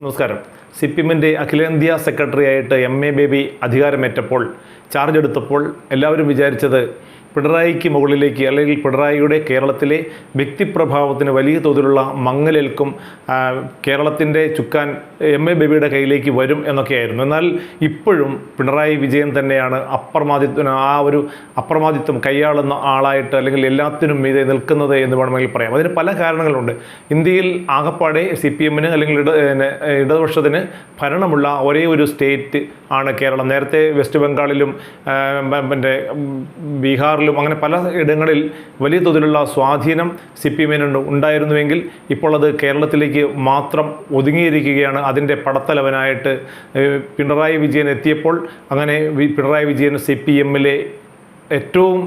നമസ്കാരം. C P എമ്മിന്റെ അഖിലേന്ത്യാ സെക്രട്ടറിയായിട്ട് എം എ ബേബി അധികാരമേറ്റപ്പോൾ ചാർജ് എടുത്തപ്പോൾ എല്ലാവരും വിചാരിച്ചത് പിണറായിക്ക് മുകളിലേക്ക് അല്ലെങ്കിൽ പിണറായിയുടെ കേരളത്തിലെ വ്യക്തിപ്രഭാവത്തിന് വലിയ തോതിലുള്ള മങ്ങലേൽക്കും കേരളത്തിന്റെ ചുക്കാൻ എം എ ബേബിയുടെ കയ്യിലേക്ക് വരും എന്നൊക്കെയായിരുന്നു. എന്നാൽ ഇപ്പോഴും പിണറായി വിജയൻ തന്നെയാണ് അപ്രമാദിത്വം ആ ഒരു അപ്രമാദിത്വം കൈയാളുന്ന ആളായിട്ട് അല്ലെങ്കിൽ എല്ലാത്തിനും മീതെ നിൽക്കുന്നത് എന്ന് വേണമെങ്കിൽ പറയാം. അതിന് പല കാരണങ്ങളുണ്ട്. ഇന്ത്യയിൽ ആകപ്പാടെ സി പി എമ്മിന് അല്ലെങ്കിൽ ഇട ഇടതുപക്ഷത്തിന് ഭരണമുള്ള ഒരേ ഒരു സ്റ്റേറ്റ് ആണ് കേരളം. നേരത്തെ വെസ്റ്റ് ബംഗാളിലും പിന്നെ മ- ബീഹാറിലും അങ്ങനെ പല ഇടങ്ങളിൽ വലിയ തോതിലുള്ള സ്വാധീനം സി പി എമ്മിന് ഉണ്ടായിരുന്നുവെങ്കിൽ ഇപ്പോൾ അത് കേരളത്തിലേക്ക് മാത്രം ഒതുങ്ങിയിരിക്കുകയാണ്. അതിന്റെ പടത്തലവനായിട്ട് പിണറായി വിജയൻ എത്തിയപ്പോൾ അങ്ങനെ പിണറായി വിജയൻ സി പി എമ്മിലെ ഏറ്റവും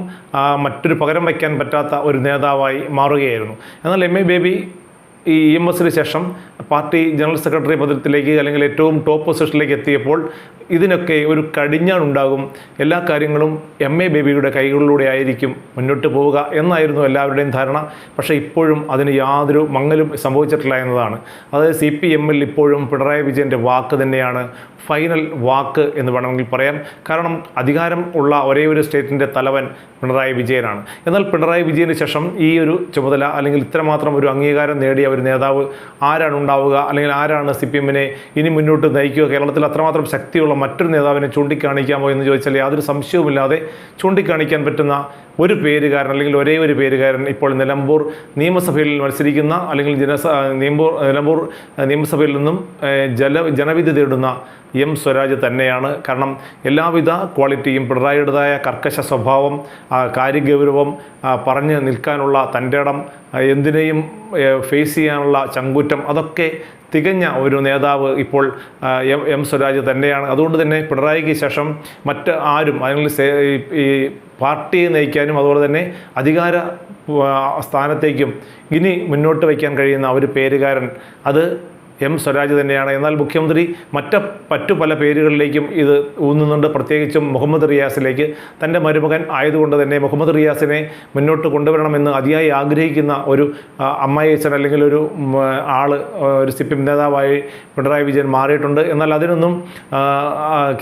മറ്റൊരു പകരം വയ്ക്കാൻ പറ്റാത്ത ഒരു നേതാവായി മാറുകയായിരുന്നു. എന്നാൽ എം. എ. ബേബി ഈ ഇ എം എസിന് ശേഷം പാർട്ടി ജനറൽ സെക്രട്ടറി പദത്തിലേക്ക് അല്ലെങ്കിൽ ഏറ്റവും ടോപ്പ് പൊസിഷനിലേക്ക് എത്തിയപ്പോൾ ഇതിനൊക്കെ ഒരു കടിഞ്ഞാണുണ്ടാകും. എല്ലാ കാര്യങ്ങളും എം എ ബേബിയുടെ കൈകളിലൂടെ ആയിരിക്കും മുന്നോട്ട് പോവുക എന്നായിരുന്നു എല്ലാവരുടെയും ധാരണ. പക്ഷേ ഇപ്പോഴും അതിന് യാതൊരു മങ്ങലും സംഭവിച്ചിട്ടില്ല എന്നതാണ്. അതായത് സി പി എമ്മിൽ ഇപ്പോഴും പിണറായി വിജയന്റെ വാക്ക് തന്നെയാണ് ഫൈനൽ വാക്ക് എന്ന് വേണമെങ്കിൽ പറയാം. കാരണം അധികാരം ഉള്ള ഒരേ ഒരു സ്റ്റേറ്റിന്റെ തലവൻ പിണറായി വിജയനാണ്. എന്നാൽ പിണറായി വിജയന് ശേഷം ഈ ഒരു ചുമതല അല്ലെങ്കിൽ ഇത്രമാത്രം ഒരു അംഗീകാരം നേടിയ ഒരു നേതാവ് ആരാണ് ഉണ്ടാവുക? അല്ലെങ്കിൽ ആരാണ് സി പി എമ്മിനെ ഇനി മുന്നോട്ട് നയിക്കുക? കേരളത്തിൽ അത്രമാത്രം ശക്തിയുള്ള മറ്റൊരു നേതാവിനെ ചൂണ്ടിക്കാണിക്കാമോ എന്ന് ചോദിച്ചാൽ യാതൊരു സംശയവുമില്ലാതെ ചൂണ്ടിക്കാണിക്കാൻ പറ്റുന്ന ഒരു പേരുകാരൻ അല്ലെങ്കിൽ ഒരേ ഒരു പേരുകാരൻ ഇപ്പോൾ നിലമ്പൂർ നിയമസഭയിൽ മത്സരിക്കുന്ന അല്ലെങ്കിൽ ജനസ നിലമ്പൂർ നിലമ്പൂർ നിയമസഭയിൽ നിന്നും ജല ജനവിധി തേടുന്ന എം സ്വരാജ് തന്നെയാണ്. കാരണം എല്ലാവിധ ക്വാളിറ്റിയും പിണറായിയുടേതായ കർക്കശ സ്വഭാവം കാര്യഗൗരവം പറഞ്ഞ് നിൽക്കാനുള്ള തന്റെ ഇടം എന്തിനേയും ഫേസ് ചെയ്യാനുള്ള ചങ്കൂറ്റം അതൊക്കെ തികഞ്ഞ ഒരു നേതാവ് ഇപ്പോൾ എം എം സ്വരാജ് തന്നെയാണ്. അതുകൊണ്ട് തന്നെ പിണറായിക്ക് ശേഷം മറ്റ് ആരും അല്ലെങ്കിൽ ഈ പാർട്ടിയെ നയിക്കാനും അതുപോലെ തന്നെ അധികാര സ്ഥാനത്തേക്കും ഇനി മുന്നോട്ട് വയ്ക്കാൻ കഴിയുന്ന ഒരു പേരുകാരൻ അത് എം സ്വരാജ് തന്നെയാണ്. എന്നാൽ മുഖ്യമന്ത്രി മറ്റ് മറ്റു പല പേരുകളിലേക്കും ഇത് ഊന്നുന്നുണ്ട്. പ്രത്യേകിച്ചും മുഹമ്മദ് റിയാസിലേക്ക്. തന്റെ മരുമകൻ ആയതുകൊണ്ട് തന്നെ മുഹമ്മദ് റിയാസിനെ മുന്നോട്ട് കൊണ്ടുവരണമെന്ന് അതിയായി ആഗ്രഹിക്കുന്ന ഒരു ആ, അമ്മായിയച്ഛൻ അല്ലെങ്കിൽ ഒരു ആൾ ഒരു സി പി എം നേതാവായി പിണറായി വിജയൻ മാറിയിട്ടുണ്ട്. എന്നാൽ അതിനൊന്നും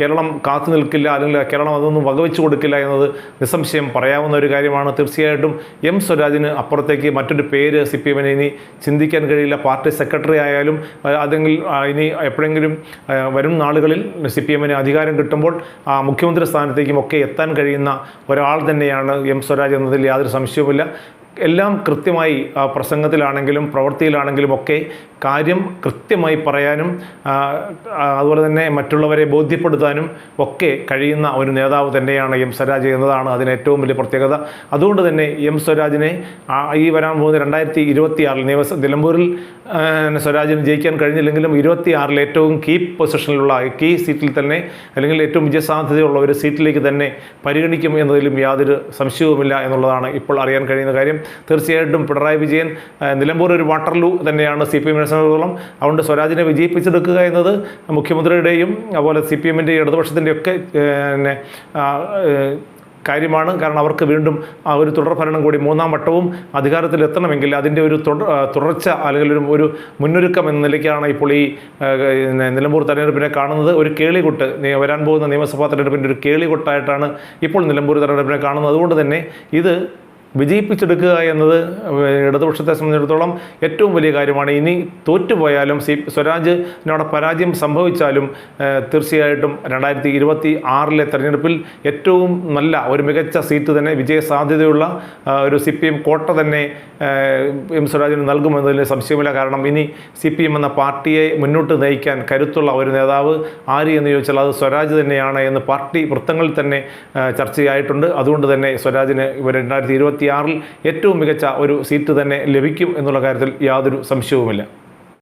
കേരളം കാത്തു നിൽക്കില്ല അല്ലെങ്കിൽ കേരളം അതൊന്നും വകവെച്ചു കൊടുക്കില്ല എന്നത് നിസ്സംശയം പറയാവുന്ന ഒരു കാര്യമാണ്. തീർച്ചയായിട്ടും എം സ്വരാജിന് അപ്പുറത്തേക്ക് മറ്റൊരു പേര് സി പി എമ്മിന് ഇനി ചിന്തിക്കാൻ കഴിയില്ല. പാർട്ടി സെക്രട്ടറി ആയാലും അതെങ്കിൽ ഇനി എപ്പോഴെങ്കിലും വരും നാളുകളിൽ സി പി എമ്മിന് അധികാരം കിട്ടുമ്പോൾ മുഖ്യമന്ത്രി സ്ഥാനത്തേക്കും ഒക്കെ എത്താൻ കഴിയുന്ന ഒരാൾ തന്നെയാണ് എം സ്വരാജ് എന്നതിൽ യാതൊരു സംശയവുമില്ല. എല്ലാം കൃത്യമായി പ്രസംഗത്തിലാണെങ്കിലും പ്രവൃത്തിയിലാണെങ്കിലും ഒക്കെ കാര്യം കൃത്യമായി പറയാനും അതുപോലെ തന്നെ മറ്റുള്ളവരെ ബോധ്യപ്പെടുത്താനും ഒക്കെ കഴിയുന്ന ഒരു നേതാവ് തന്നെയാണ് എം സ്വരാജ് എന്നതാണ് അതിന് ഏറ്റവും വലിയ പ്രത്യേകത. അതുകൊണ്ട് തന്നെ എം സ്വരാജിനെ ഈ വരാൻ പോകുന്ന രണ്ടായിരത്തി ഇരുപത്തി ആറിൽ നിയമസഭ നിലമ്പൂരിൽ സ്വരാജിന് ജയിക്കാൻ കഴിഞ്ഞില്ലെങ്കിലും ഇരുപത്തി ആറിൽ ഏറ്റവും കീ പൊസിഷനിലുള്ള കീ സീറ്റിൽ തന്നെ അല്ലെങ്കിൽ ഏറ്റവും വിജയസാധ്യതയുള്ള ഒരു സീറ്റിലേക്ക് തന്നെ പരിഗണിക്കും എന്നതിലും യാതൊരു സംശയവുമില്ല എന്നുള്ളതാണ് ഇപ്പോൾ അറിയാൻ കഴിയുന്ന കാര്യം. തീർച്ചയായിട്ടും പിണറായി വിജയൻ നിലമ്പൂർ ഒരു വാട്ടർലൂ തന്നെയാണ് സി പി എമ്മിനെ സംബന്ധിച്ചിടത്തോളം അതുകൊണ്ട് സ്വരാജിനെ വിജയിപ്പിച്ചെടുക്കുക എന്നത് മുഖ്യമന്ത്രിയുടെയും അതുപോലെ സി പി എമ്മിന്റെ ഇടതുപക്ഷത്തിന്റെയൊക്കെ പിന്നെ കാര്യമാണ്. കാരണം അവർക്ക് വീണ്ടും ആ ഒരു തുടർഭരണം കൂടി മൂന്നാം വട്ടവും അധികാരത്തിൽ എത്തണമെങ്കിൽ അതിന്റെ ഒരു തുടർച്ച അല്ലെങ്കിൽ ഒരു ഒരു മുന്നൊരുക്കം എന്ന നിലയ്ക്കാണ് ഇപ്പോൾ ഈ നിലമ്പൂർ തെരഞ്ഞെടുപ്പിനെ കാണുന്നത്. ഒരു കേളികൊട്ട് വരാൻ പോകുന്ന നിയമസഭാ തെരഞ്ഞെടുപ്പിന്റെ ഒരു കേളികൊട്ടായിട്ടാണ് ഇപ്പോൾ നിലമ്പൂർ തെരഞ്ഞെടുപ്പിനെ കാണുന്നത്. അതുകൊണ്ട് തന്നെ ഇത് വിജയിപ്പിച്ചെടുക്കുക എന്നത് ഇടതുപക്ഷത്തെ സംബന്ധിച്ചിടത്തോളം ഏറ്റവും വലിയ കാര്യമാണ്. ഇനി തോറ്റുപോയാലും സി സ്വരാജിനോട് പരാജയം സംഭവിച്ചാലും തീർച്ചയായിട്ടും രണ്ടായിരത്തി ഇരുപത്തി ആറിലെ തെരഞ്ഞെടുപ്പിൽ ഏറ്റവും നല്ല ഒരു മികച്ച സീറ്റ് തന്നെ വിജയ സാധ്യതയുള്ള ഒരു സി പി എം കോട്ട തന്നെ എം സ്വരാജിന് നൽകുമെന്നതിൽ സംശയമില്ല കാരണം ഇനി സി പി എം എന്ന പാർട്ടിയെ മുന്നോട്ട് നയിക്കാൻ കരുത്തുള്ള ഒരു നേതാവ് ആര് എന്ന് ചോദിച്ചാൽ അത് സ്വരാജ് തന്നെയാണ് എന്ന് പാർട്ടി വൃത്തങ്ങളിൽ തന്നെ ചർച്ചയായിട്ടുണ്ട്. അതുകൊണ്ട് തന്നെ സ്വരാജിന് ഇവർ രണ്ടായിരത്തി ഇരുപത്തി ആറിൽ ഏറ്റവും മികച്ച ഒരു സീറ്റ് തന്നെ ലഭിക്കും എന്നുള്ള കാര്യത്തിൽ യാതൊരു സംശയവുമില്ല.